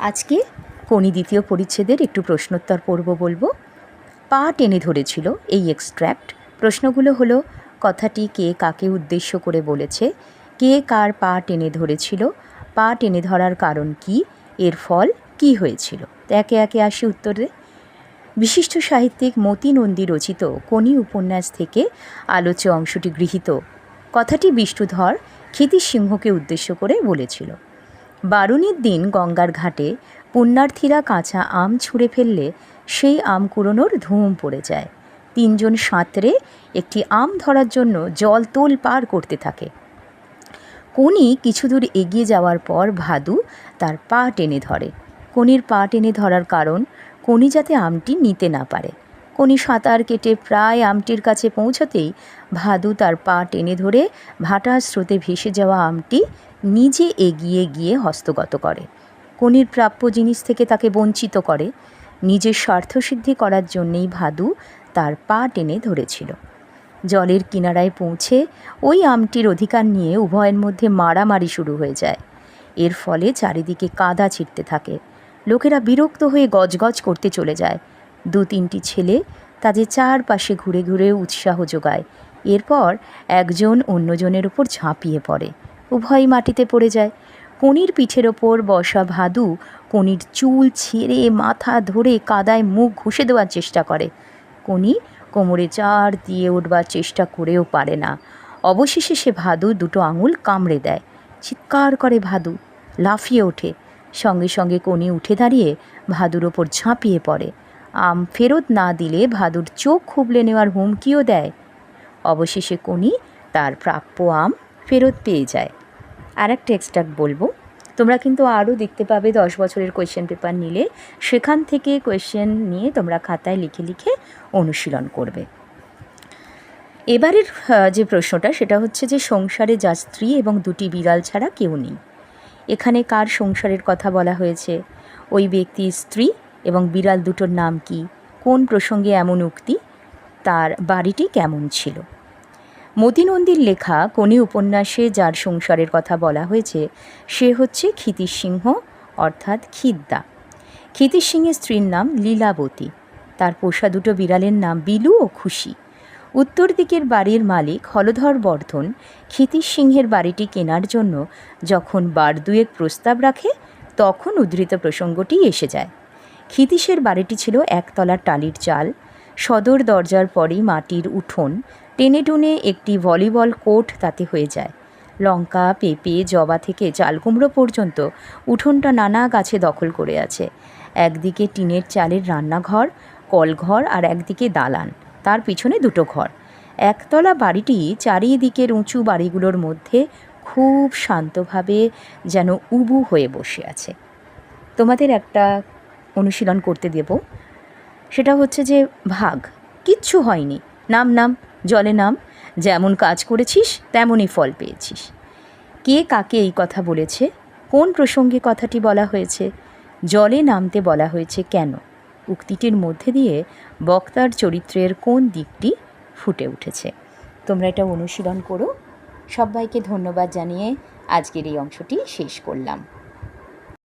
আজকে কোনি দ্বিতীয় পরিচ্ছেদের একটু প্রশ্নোত্তর পড়ব বলব। পা টেনে ধরেছিল এই এক্সট্র্যাক্ট প্রশ্নগুলো হলো, কথাটি কে কাকে উদ্দেশ্য করে বলেছে? কে কার পা টেনে ধরেছিল? পা টেনে ধরার কারণ কি? এর ফল কি হয়েছিল? একে একে আসি উত্তরে। বিশিষ্ট সাহিত্যিক মতি নন্দী রচিত কোনি উপন্যাস থেকে আলোচ্য অংশটি গৃহীত। কথাটি বিষ্ণুধর ক্ষিতিশ সিংহকে উদ্দেশ্য করে বলেছিল। বারুণীর দিন গঙ্গার ঘাটে পুণ্যার্থীরা কাঁচা আম ছুঁড়ে ফেললে সেই আম কুড়োনোর ধুম পড়ে যায়। তিনজন সাঁতরে একটি আম ধরার জন্য জল তোল পার করতে থাকে। কোনি কিছু দূর এগিয়ে যাওয়ার পর ভাদু তার পা টেনে ধরে। কোনির পা টেনে ধরার কারণ কোনি যাতে আমটি নিতে না পারে। কোনি সাঁতার কেটে প্রায় আমটির কাছে পৌঁছতেই ভাদু তার পা টেনে ধরে ভাটার স্রোতে ভেসে যাওয়া আমটি নিজে এগিয়ে গিয়ে হস্তগত করে। কোনির প্রাপ্য জিনিস থেকে তাকে বঞ্চিত করে। নিজের স্বার্থসিদ্ধি করার জন্যেই ভাদু তার পা টেনে ধরেছিল। জলের কিনারায় পৌঁছে ওই আমটির অধিকার নিয়ে উভয়ের মধ্যে মারামারি শুরু হয়ে যায়। এর ফলে চারিদিকে কাদা ছিটতে থাকে। লোকেরা বিরক্ত হয়ে গজগজ করতে চলে যায়। দু তিনটি ছেলে তাদের চারপাশে ঘুরে ঘুরে উৎসাহ যোগায়। এরপর একজন অন্যজনের উপর ঝাঁপিয়ে পড়ে। উভয়ই মাটিতে পড়ে যায়। কনির পিঠের ওপর বসা ভাদু কনির চুল ছিঁড়ে মাথা ধরে কাদায় মুখ ঘুষে দেওয়ার চেষ্টা করে। কনি কোমরে চার দিয়ে উঠবার চেষ্টা করেও পারে না। অবশেষে সে ভাদু দুটো আঙুল কামড়ে দেয়। চিৎকার করে ভাদু, লাফিয়ে ওঠে। সঙ্গে সঙ্গে কনি উঠে দাঁড়িয়ে ভাদুর ওপর ঝাঁপিয়ে পড়ে। আম ফেরত না দিলে ভাদুর চোখ খুবলে নেওয়ার হুমকিও দেয়। অবশেষে কনি তার প্রাপ্য আম ফেরত পেয়ে যায়। আর একটা এক্সট্রাক্ট বলব। তোমরা কিন্তু আরও দেখতে পাবে দশ বছরের কোয়েশ্চেন পেপার নিলে। সেখান থেকে কোয়েশ্চেন নিয়ে তোমরা খাতায় লিখে লিখে অনুশীলন করবে। এবারের যে প্রশ্নটা, সেটা হচ্ছে যে সংসারে যা স্ত্রী এবং দুটি বিড়াল ছাড়া কেউ নেই। এখানে কার সংসারের কথা বলা হয়েছে? ওই ব্যক্তির স্ত্রী এবং বিড়াল দুটোর নাম কি? কোন প্রসঙ্গে এমন উক্তি? তার বাড়িটি কেমন ছিল? মতিনন্দীর লেখা কোনি উপন্যাসে যার সংসারের কথা বলা হয়েছে, সে হচ্ছে ক্ষিতিশ সিংহ অর্থাৎ খিদ্দা। ক্ষিতিশ সিংহের স্ত্রীর নাম লীলাবতী। তার পোষা দুটো বিড়ালের নাম বিলু ও খুশি। উত্তর দিকের বাড়ির মালিক হলধর বর্ধন ক্ষিতিশ সিংহের বাড়িটি কেনার জন্য যখন বার দুয়েক প্রস্তাব রাখে, তখন উদ্ধৃত প্রসঙ্গটি এসে যায়। ক্ষিতীশের বাড়িটি ছিল একতলা টালির চাল। সদর দরজার পরেই মাটির উঠোন, টেনে টুনে একটি ভলিবল কোর্ট তাতে হয়ে যায়। লঙ্কা, পেঁপে, জবা থেকে চাল কুমড়ো পর্যন্ত উঠোনটা নানা গাছে দখল করে আছে। একদিকে টিনের চালের রান্নাঘর, কলঘর আর একদিকে দালান, তার পিছনে দুটো ঘর। একতলা বাড়িটি চারিদিকের উঁচু বাড়িগুলোর মধ্যে খুব শান্তভাবে যেন উবু হয়ে বসে আছে। তোমাদের একটা অনুশীলন করতে দেব। সেটা হচ্ছে যে ভাগ। কিচ্ছু হয়নি। নাম নাম, জলে নাম। যেমন কাজ করেছিস, তেমনই ফল পেয়েছিস। কে কাকে এই কথা বলেছে? কোন প্রসঙ্গে কথাটি বলা হয়েছে? জলে নামতে বলা হয়েছে কেন? উক্তিটির মধ্যে দিয়ে বক্তার চরিত্রের কোন দিকটি ফুটে উঠেছে? তোমরা এটা অনুশীলন করো। সবাইকে ধন্যবাদ জানিয়ে আজকের এই অংশটি শেষ করলাম।